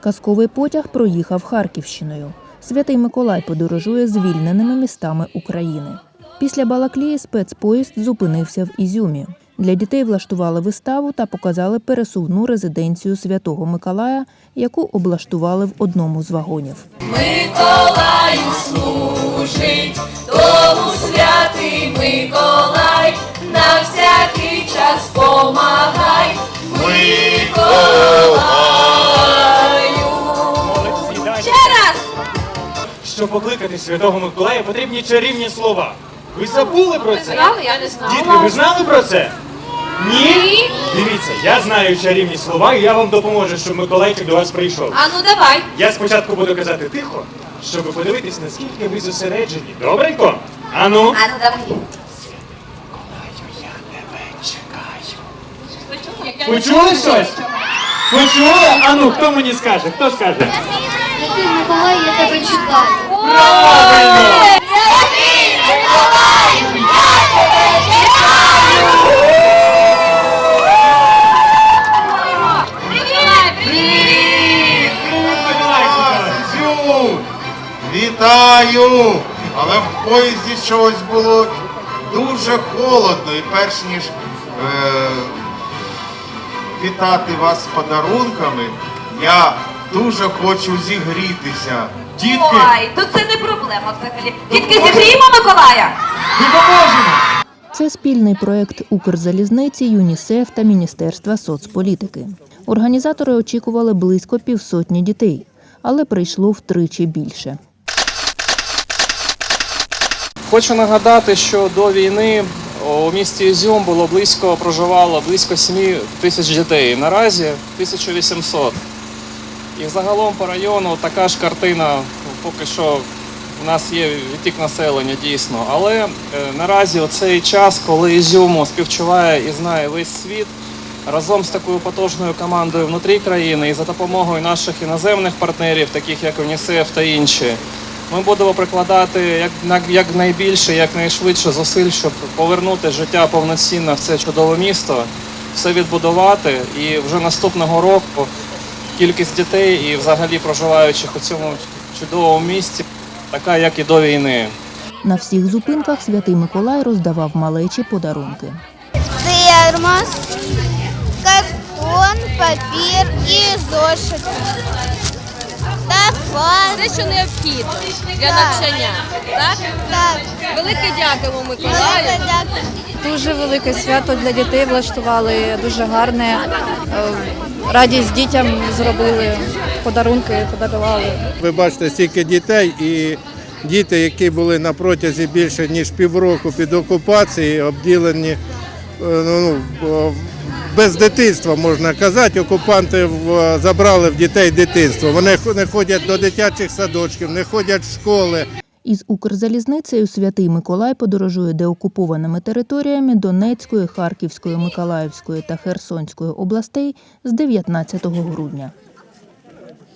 Казковий потяг проїхав Харківщиною. Святий Миколай подорожує звільненими містами України. Після Балаклії спецпоїзд зупинився в Ізюмі. Для дітей влаштували виставу та показали пересувну резиденцію Святого Миколая, яку облаштували в одному з вагонів. Миколаю служить, тому святий Миколай, покликати Святого Миколая, потрібні чарівні слова. Ви забули про це? Знали, я не знала. Дітки, ви знали про це? Ні? Дивіться, я знаю чарівні слова, і я вам допоможу, щоб Миколайчик до вас прийшов. А ну давай. Я спочатку буду казати тихо, щоб подивитись, наскільки ви зосереджені. Добренько? Ану. А ну давай. Почули щось? Почули? Ану, хто мені скаже? Хто скаже? Святий Миколай, я тебе чекаю. Вітаю! Але в поїзді щось було дуже холодно, і перш ніж е, вітати вас з подарунками, я дуже хочу зігрітися. Дітки, Ой, то це не проблема взагалі. Дітки, зігріємо Миколая. Допоможемо! Це спільний проект Укрзалізниці, ЮНІСЕФ та Міністерства соцполітики. Організатори очікували близько півсотні дітей, але прийшло втричі більше. Хочу нагадати, що до війни у місті Ізюм було близько проживало близько 7 тисяч дітей. Наразі 1800. І загалом по району така ж картина. Поки що в нас є відтік населення дійсно. Але е, наразі оцей час, коли Ізюму співчуває і знає весь світ, разом з такою потужною командою внутрі країни і за допомогою наших іноземних партнерів, таких як ЮНІСЕФ та інші. Ми будемо прикладати як, як найбільше, як найшвидше зусиль, щоб повернути життя повноцінно в це чудове місто, все відбудувати. І вже наступного року кількість дітей і взагалі проживаючих у цьому чудовому місті, така як і до війни. На всіх зупинках святий Миколай роздавав малечі подарунки. Термос, картон, папір і зошити. Та фан. Все, що необхідно для навчання. Так? Так, Велике дякуємо велике Миколаю. дякую. Дуже велике свято для дітей влаштували, дуже гарне. Радість дітям зробили, подарунки подарували. Ви бачите стільки дітей і діти, які були на протязі більше ніж півроку під окупацією, обділені е, ну, ну, без дитинства, можна казати. Окупанти забрали в дітей дитинство. Вони не ходять до дитячих садочків, не ходять в школи. Із Укрзалізницею святий Миколай подорожує деокупованими територіями Донецької, Харківської, Миколаївської та Херсонської областей з 19 грудня.